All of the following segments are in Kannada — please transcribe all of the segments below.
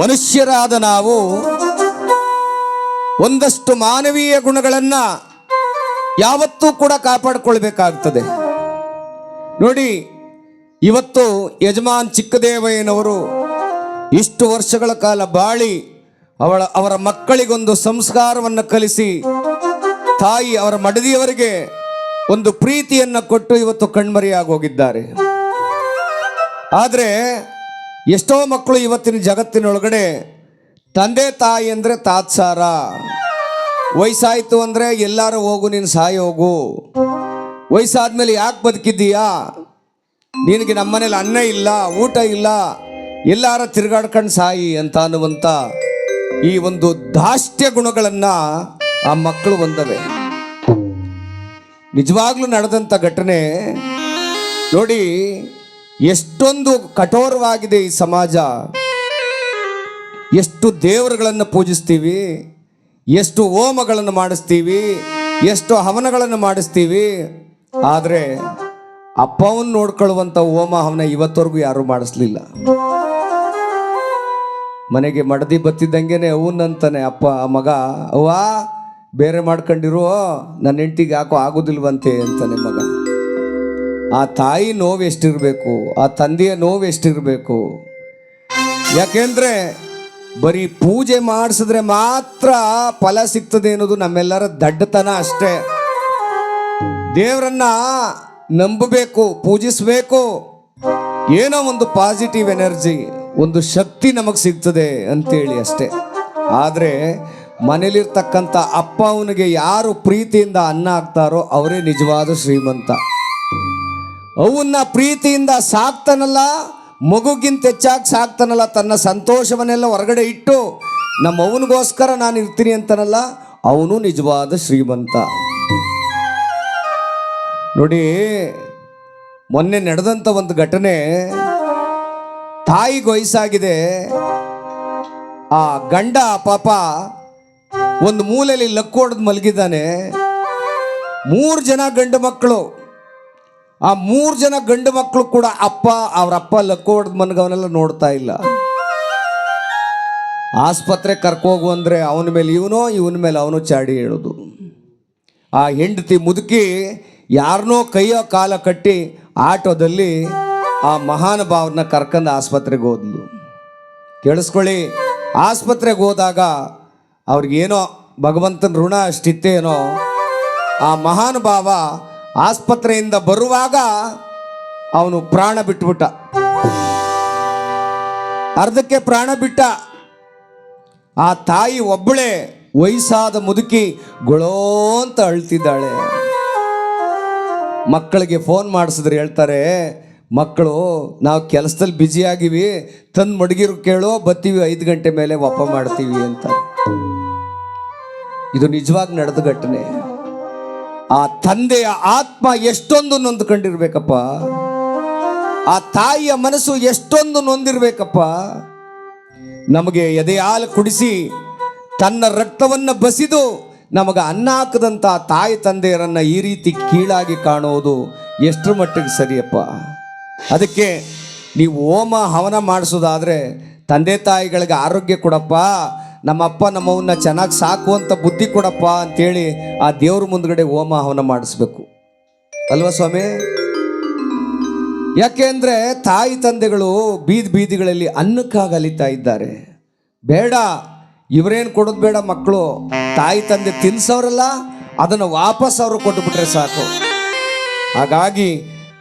ಮನುಷ್ಯರಾದ ನಾವು ಒಂದಷ್ಟು ಮಾನವೀಯ ಗುಣಗಳನ್ನು ಯಾವತ್ತೂ ಕೂಡ ಕಾಪಾಡಿಕೊಳ್ಬೇಕಾಗ್ತದೆ. ನೋಡಿ, ಇವತ್ತು ಯಜಮಾನ್ ಚಿಕ್ಕದೇವಯ್ಯನವರು ಇಷ್ಟು ವರ್ಷಗಳ ಕಾಲ ಬಾಳಿ ಅವಳ, ಅವರ ಮಕ್ಕಳಿಗೊಂದು ಸಂಸ್ಕಾರವನ್ನು ಕಲಿಸಿ ತಾಯಿ ಅವರ ಮಡದಿಯವರಿಗೆ ಒಂದು ಪ್ರೀತಿಯನ್ನು ಕೊಟ್ಟು ಇವತ್ತು ಕಣ್ಮರೆಯಾಗೋಗಿದ್ದಾರೆ. ಆದರೆ ಎಷ್ಟೋ ಮಕ್ಕಳು ಇವತ್ತಿನ ಜಗತ್ತಿನೊಳಗಡೆ ತಂದೆ ತಾಯಿ ಅಂದರೆ ತಾತ್ಸಾರ. ವಯಸ್ಸಾಯಿತು ಅಂದರೆ ಎಲ್ಲರೂ ಹೋಗು, ನೀನು ಸಾಯಿ ಹೋಗು. ವಯಸ್ಸಾದ್ಮೇಲೆ ಯಾಕೆ ಬದುಕಿದ್ದೀಯಾ? ನಿನಗೆ ನಮ್ಮನೇಲಿ ಅನ್ನ ಇಲ್ಲ, ಊಟ ಇಲ್ಲ, ಎಲ್ಲಾರ ತಿರುಗಾಡ್ಕೊಂಡು ಸಾಯಿ ಅಂತ ಅನ್ನುವಂಥ ಈ ಒಂದು ದಾಷ್ಟ್ಯ ಗುಣಗಳನ್ನು ಆ ಮಕ್ಕಳು ಹೊಂದವೆ. ನಿಜವಾಗ್ಲೂ ನಡೆದಂಥ ಘಟನೆ ನೋಡಿ ಎಷ್ಟೊಂದು ಕಠೋರವಾಗಿದೆ ಈ ಸಮಾಜ. ಎಷ್ಟು ದೇವರುಗಳನ್ನು ಪೂಜಿಸ್ತೀವಿ, ಎಷ್ಟು ಹೋಮಗಳನ್ನು ಮಾಡಿಸ್ತೀವಿ, ಎಷ್ಟು ಹವನಗಳನ್ನು ಮಾಡಿಸ್ತೀವಿ. ಆದರೆ ಅಪ್ಪವನ್ನು ನೋಡ್ಕೊಳ್ಳುವಂಥ ಹೋಮ ಹವನ ಇವತ್ತವರೆಗೂ ಯಾರೂ ಮಾಡಿಸ್ಲಿಲ್ಲ. ಮನೆಗೆ ಮಡದಿ ಬತ್ತಿದ್ದಂಗೆನೆ ಅವನಂತಾನೆ ಅಪ್ಪ, ಆ ಮಗ, ಅವ್ವಾ, ಬೇರೆ ಮಾಡ್ಕೊಂಡಿರೋ, ನನ್ನ ಹೆಂಡತಿಗೆ ಯಾಕೋ ಆಗೋದಿಲ್ವಂತೆ ಅಂತಾನೆ ಮಗ. ಆ ತಾಯಿ ನೋವು ಎಷ್ಟಿರಬೇಕು ಆ ತಂದೆಯ ನೋವು ಎಷ್ಟಿರಬೇಕು ಯಾಕೆಂದ್ರೆ ಬರೀ ಪೂಜೆ ಮಾಡಿಸಿದ್ರೆ ಮಾತ್ರ ಫಲ ಸಿಗ್ತದೆ ಅನ್ನೋದು ನಮ್ಮೆಲ್ಲರ ದಡ್ಡತನ ಅಷ್ಟೇ. ದೇವರನ್ನ ನಂಬಬೇಕು, ಪೂಜಿಸಬೇಕು. ಏನೋ ಒಂದು ಪಾಸಿಟಿವ್ ಎನರ್ಜಿ ಒಂದು ಶಕ್ತಿ ನಮಗೆ ಸಿಗ್ತದೆ ಅಂತೇಳಿ ಅಷ್ಟೇ. ಆದರೆ ಮನೇಲಿರ್ತಕ್ಕಂಥ ಅಪ್ಪ ಅವನಿಗೆ ಯಾರು ಪ್ರೀತಿಯಿಂದ ಅನ್ನ ಹಾಕ್ತಾರೋ ಅವರೇ ನಿಜವಾದ ಶ್ರೀಮಂತ. ಅವನ್ನ ಪ್ರೀತಿಯಿಂದ ಸಾಕ್ತಾನಲ್ಲ, ಮಗುಗಿಂತ ಹೆಚ್ಚಾಗಿ ಸಾಕ್ತಾನಲ್ಲ, ತನ್ನ ಸಂತೋಷವನ್ನೆಲ್ಲ ಹೊರಗಡೆ ಇಟ್ಟು, ನಮ್ಮ ಅವನಿಗೋಸ್ಕರ ನಾನು ಇರ್ತೀನಿ ಅಂತಾನಲ್ಲ, ಅವನು ನಿಜವಾದ ಶ್ರೀಮಂತ. ನೋಡಿ, ಮೊನ್ನೆ ನಡೆದಂಥ ಒಂದು ಘಟನೆ ತಾಯಿಗೆ ವಯಸ್ಸಾಗಿದೆ. ಆ ಗಂಡ ಪಾಪ ಒಂದು ಮೂಲೆಯಲ್ಲಿ ಲಕ್ಕೋಡ್ದು ಮಲಗಿದ್ದಾನೆ. ಮೂರು ಜನ ಗಂಡು ಮಕ್ಕಳು. ಆ ಮೂರು ಜನ ಗಂಡು ಮಕ್ಕಳು ಕೂಡ ಅಪ್ಪ ಅವ್ರ ಅಪ್ಪ ಲಕ್ಕೋಡ್ ಮನ್ಗವನ್ನೆಲ್ಲ ನೋಡ್ತಾ ಇಲ್ಲ. ಆಸ್ಪತ್ರೆ ಕರ್ಕೋಗು ಅಂದರೆ ಅವನ ಮೇಲೆ ಇವನೋ, ಇವನ ಮೇಲೆ ಅವನು ಚಾಡಿ ಹೇಳೋದು. ಆ ಹೆಂಡತಿ ಮುದುಕಿ ಯಾರನ್ನೋ ಕೈಯೋ ಕಾಲ ಕಟ್ಟಿ ಆಟೋದಲ್ಲಿ ಆ ಮಹಾನುಭಾವನ ಕರ್ಕೊಂಡು ಆಸ್ಪತ್ರೆಗೆ ಹೋದ್ಲು. ಕೇಳಿಸ್ಕೊಳ್ಳಿ, ಆಸ್ಪತ್ರೆಗೆ ಹೋದಾಗ ಅವ್ರಿಗೇನೋ ಭಗವಂತನ ಋಣ, ಅಷ್ಟಿತ್ತೇನೋ, ಆ ಮಹಾನುಭಾವ ಆಸ್ಪತ್ರೆಯಿಂದ ಬರುವಾಗ ಅವನು ಪ್ರಾಣ ಬಿಟ್ಬಿಟ್ಟ ಅರ್ಧಕ್ಕೆ ಪ್ರಾಣ ಬಿಟ್ಟ. ಆ ತಾಯಿ ಒಬ್ಬಳೆ ವಯಸ್ಸಾದ ಮುದುಕಿ ಗೊಳೋ ಅಂತ ಅಳ್ತಿದ್ದಾಳೆ. ಮಕ್ಕಳಿಗೆ ಫೋನ್ ಮಾಡಿಸಿದ್ರೆ ಹೇಳ್ತಾರೆ, ಮಕ್ಕಳು, ನಾವು ಕೆಲಸದಲ್ಲಿ ಬ್ಯುಸಿ ಆಗಿವಿ, ತಂದು ಮಡಗಿರು ಕೇಳೋ, ಬತ್ತೀವಿ, ಐದು ಗಂಟೆ ಮೇಲೆ ವಾಪ ಮಾಡ್ತೀವಿ ಅಂತ. ಇದು ನಿಜವಾಗಿ ನಡೆದ ಘಟನೆ. ಆ ತಂದೆಯ ಆತ್ಮ ಎಷ್ಟೊಂದು ನೊಂದ್ಕೊಂಡಿರ್ಬೇಕಪ್ಪ? ಆ ತಾಯಿಯ ಮನಸ್ಸು ಎಷ್ಟೊಂದು ನೊಂದಿರ್ಬೇಕಪ್ಪ? ನಮಗೆ ಎದೆ ಹಾಲು ಕುಡಿಸಿ ತನ್ನ ರಕ್ತವನ್ನು ಬಸಿದು ನಮಗೆ ಅನ್ನ ಹಾಕದಂಥ ತಾಯಿ ತಂದೆಯರನ್ನ ಈ ರೀತಿ ಕೀಳಾಗಿ ಕಾಣುವುದು ಎಷ್ಟರ ಮಟ್ಟಿಗೆ ಸರಿಯಪ್ಪ? ಅದಕ್ಕೆ ನೀವು ಹೋಮ ಹವನ ಮಾಡಿಸೋದಾದ್ರೆ ತಂದೆ ತಾಯಿಗಳಿಗೆ ಆರೋಗ್ಯ ಕೊಡಪ್ಪ. ನಮ್ಮಪ್ಪ ನಮ್ಮವನ್ನ ಚೆನ್ನಾಗಿ ಸಾಕುವಂಥ ಬುದ್ಧಿ ಕೊಡಪ್ಪ ಅಂತೇಳಿ ಆ ದೇವ್ರ ಮುಂದ್ಗಡೆ ಹೋಮ ಹವನ ಮಾಡಿಸ್ಬೇಕು. ಅಲ್ವಾ ಸ್ವಾಮಿ? ಯಾಕೆಂದ್ರೆ ತಾಯಿ ತಂದೆಗಳು ಬೀದಿ ಬೀದಿಗಳಲ್ಲಿ ಅನ್ನಕ್ಕಾಗಿ ಅಲಿತಾ ಇದ್ದಾರೆ. ಬೇಡ, ಇವರೇನು ಕೊಡೋದು ಬೇಡ ಮಕ್ಕಳು. ತಾಯಿ ತಂದೆ ತಿನ್ಸೋರಲ್ಲ, ಅದನ್ನು ವಾಪಸ್ ಅವರು ಕೊಟ್ಟುಬಿಟ್ರೆ ಸಾಕು. ಹಾಗಾಗಿ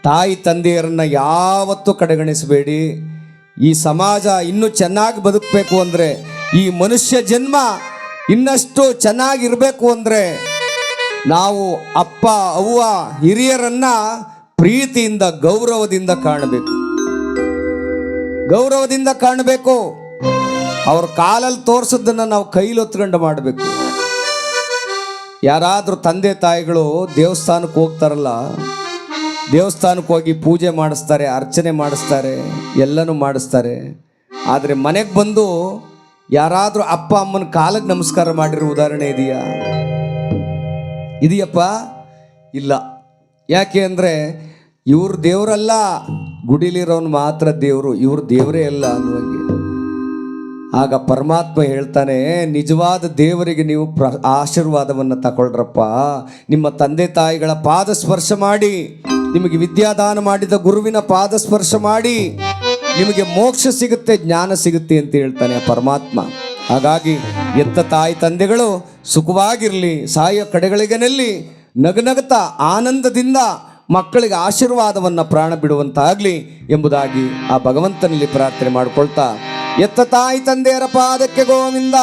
ತಾಯಿ ತಂದೆಯರನ್ನ ಯಾವತ್ತೂ ಕಡೆಗಣಿಸಬೇಡಿ. ಈ ಸಮಾಜ ಇನ್ನೂ ಚೆನ್ನಾಗಿ ಬದುಕಬೇಕು ಅಂದರೆ ಈ ಮನುಷ್ಯ ಜನ್ಮ ಇನ್ನಷ್ಟು ಚೆನ್ನಾಗಿರಬೇಕು ಅಂದರೆ ನಾವು ಅಪ್ಪ, ಅವ್ವ, ಹಿರಿಯರನ್ನ ಪ್ರೀತಿಯಿಂದ, ಗೌರವದಿಂದ ಕಾಣಬೇಕು. ಗೌರವದಿಂದ ಕಾಣಬೇಕು. ಅವ್ರ ಕಾಲಲ್ಲಿ ತೋರಿಸೋದನ್ನ ನಾವು ಕೈಲಿ ಹೊತ್ಕೊಂಡು ಮಾಡಬೇಕು. ಯಾರಾದರೂ ತಂದೆ ತಾಯಿಗಳು ದೇವಸ್ಥಾನಕ್ಕೆ ಹೋಗ್ತಾರಲ್ಲ ದೇವಸ್ಥಾನಕ್ಕೆ ಹೋಗಿ ಪೂಜೆ ಮಾಡಿಸ್ತಾರೆ, ಅರ್ಚನೆ ಮಾಡಿಸ್ತಾರೆ, ಎಲ್ಲನೂ ಮಾಡಿಸ್ತಾರೆ. ಆದರೆ ಮನೆಗೆ ಬಂದು ಯಾರಾದರೂ ಅಪ್ಪ ಅಮ್ಮನ ಕಾಲಕ್ಕೆ ನಮಸ್ಕಾರ ಮಾಡಿರೋ ಉದಾಹರಣೆ ಇದೆಯಾ? ಇದೆಯಪ್ಪ? ಇಲ್ಲ. ಯಾಕೆ ಅಂದರೆ ಇವ್ರ ದೇವರಲ್ಲ, ಗುಡಿಲಿರೋನು ಮಾತ್ರ ದೇವರು, ಇವ್ರ ದೇವರೇ ಅಲ್ಲ ಅನ್ನುವಂಗೆ. ಆಗ ಪರಮಾತ್ಮ ಹೇಳ್ತಾನೆ, ನಿಜವಾದ ದೇವರಿಗೆ ನೀವು ಪ್ರ, ಆಶೀರ್ವಾದವನ್ನು ತಗೊಳ್ರಪ್ಪ ನಿಮ್ಮ ತಂದೆ ತಾಯಿಗಳ ಪಾದ ಸ್ಪರ್ಶ ಮಾಡಿ, ನಿಮಗೆ ವಿದ್ಯಾದಾನ ಮಾಡಿದ ಗುರುವಿನ ಪಾದ ಸ್ಪರ್ಶ ಮಾಡಿ ನಿಮಗೆ ಮೋಕ್ಷ ಸಿಗುತ್ತೆ, ಜ್ಞಾನ ಸಿಗುತ್ತೆ ಅಂತ ಹೇಳ್ತಾನೆ ಪರಮಾತ್ಮ. ಹಾಗಾಗಿ ಎತ್ತ ತಾಯಿ ತಂದೆಗಳು ಸುಖವಾಗಿರಲಿ ಸಾಯ ಕಡೆಗಳಿಗನಲ್ಲಿ ನಗನಗತ ಆನಂದದಿಂದ ಮಕ್ಕಳಿಗೆ ಆಶೀರ್ವಾದವನ್ನು ಪ್ರಾಣ ಬಿಡುವಂತಾಗಲಿ ಎಂಬುದಾಗಿ ಆ ಭಗವಂತನಲ್ಲಿ ಪ್ರಾರ್ಥನೆ ಮಾಡಿಕೊಳ್ತಾ, ಎತ್ತ ತಾಯಿ ತಂದೆಯರ ಪಾದಕ್ಕೆ ಗೋವಿಂದ.